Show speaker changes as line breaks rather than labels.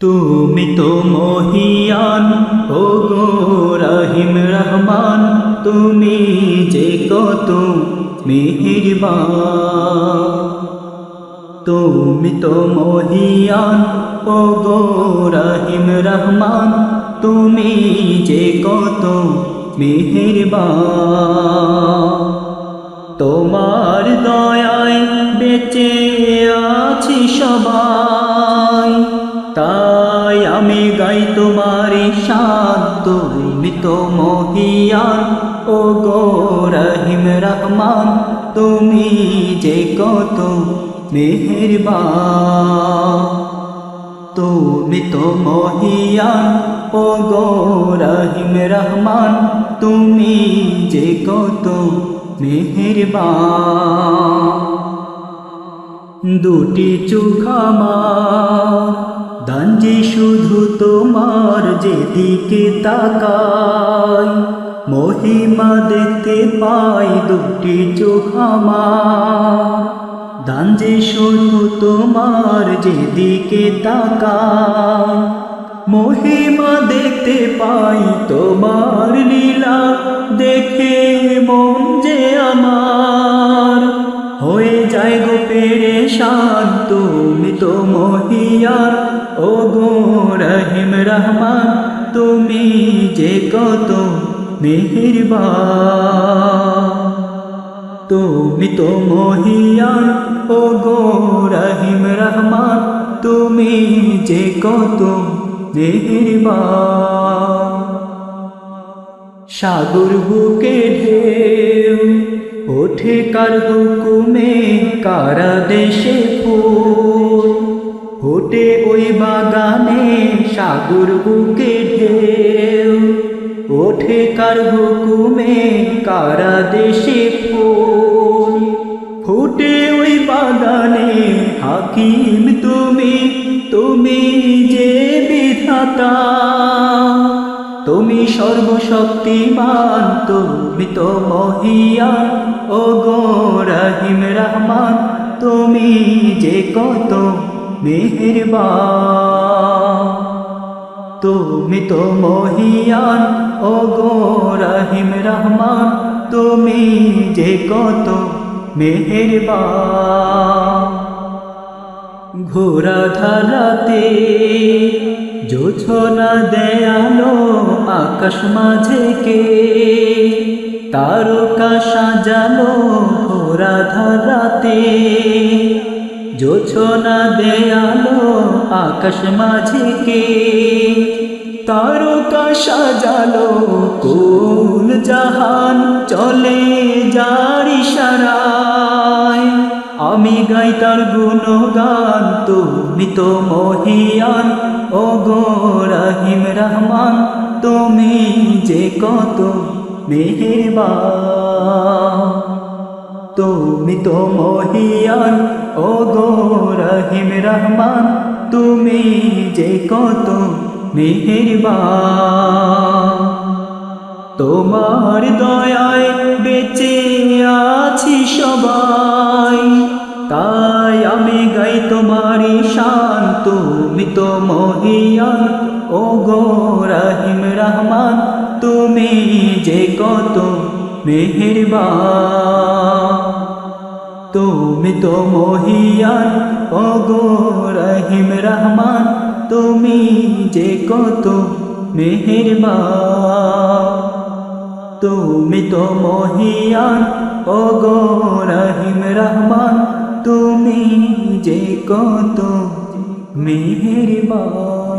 তুমি তো মহিয়ান ও গো রহিম রহমান, তুমি যে কত মেহেরবান। তুমি তো মহিয়ান ও গো রহিম রহমান, তুমি যে কত মেহেরবান। তোমার দয়ায় বেঁচে আছি সবাই। তাই আমি গাই তোমার শান তুমি তো মহিয়ান ও গো রহিম রহমান, তুমি যে কত মেহেরবান তুমি তো মহিয়ান ও গো রহিম রহমান, তুমি যে কত মেহেরবান দুটি চোখামা দাঞ্জি শুধু তোমার, যেদিকে তাকাই। মহিমা দেখতে পাই দুটি চোখামা দাঞ্জি শুধু তোমার, যেদিকে তাকাই। মহিমা দেখতে পাই তোমার লীলা দেখে মন শান্ত তুমি তো মহিয়ার ও গো রহিম রহমান, তুমি যে কত মেহেরবান। তুমি তো মহিয়ান ও গো রহিম রহমান, তুমি যে কত মেহেরবান। সাগর বুকে ঢেউ ওঠে কার হুকুমে, কারা দেশে ফুল ওঠে ওই বাগানে, সাগর বুকে ঢেউ। ওঠে কার হুকুমে, কারা দেশে ফুল ফুটে ওই বাগানে, হাকিম তুমি তুমি যে বিধাতা। তুমি সর্বশক্তিমান, তুমি তো মহিয়ান ও গো রহিম রহমান, তুমি যে কত মেহেরবান। তুমি তো মহিয়ান ও গো রহিম রহমান, তুমি যে কত মেহেরবান। ঘোরা ধারাতে জোছনা দেয়ালো আকাশ মাঝে কে? তারকা সাজালো ঘোরা ধারাতে। জোছনা দেয়ালো আকাশ মাঝে কে? তারকা সাজালো কুল জাহান চলে যার ইশারায়। আমি গাই তার গুণগান, তুমি তো মহিয়ান। ও গো রহিম রহমান, তুমি যে কত মেহেরবান। তুমি তো মহিয়ান ও গো রহিম রহমান, তুমি যে কত মেহেরবান। তোমার দয়ায় বেঁচে আছি সবাই তাই আমি গাই তোমারই শান তুমি তো মহিয়ান। ও গো রহিম রহমান, তুমি যে কত মেহেরবান। তুমি তো মহিয়ান ও গো রহিম রহমান, তুমি যে কত মেহেরবান। তুমি তো মহিয়ান ও গো রহিম রহমান তুমি যে কত মেহেরবান।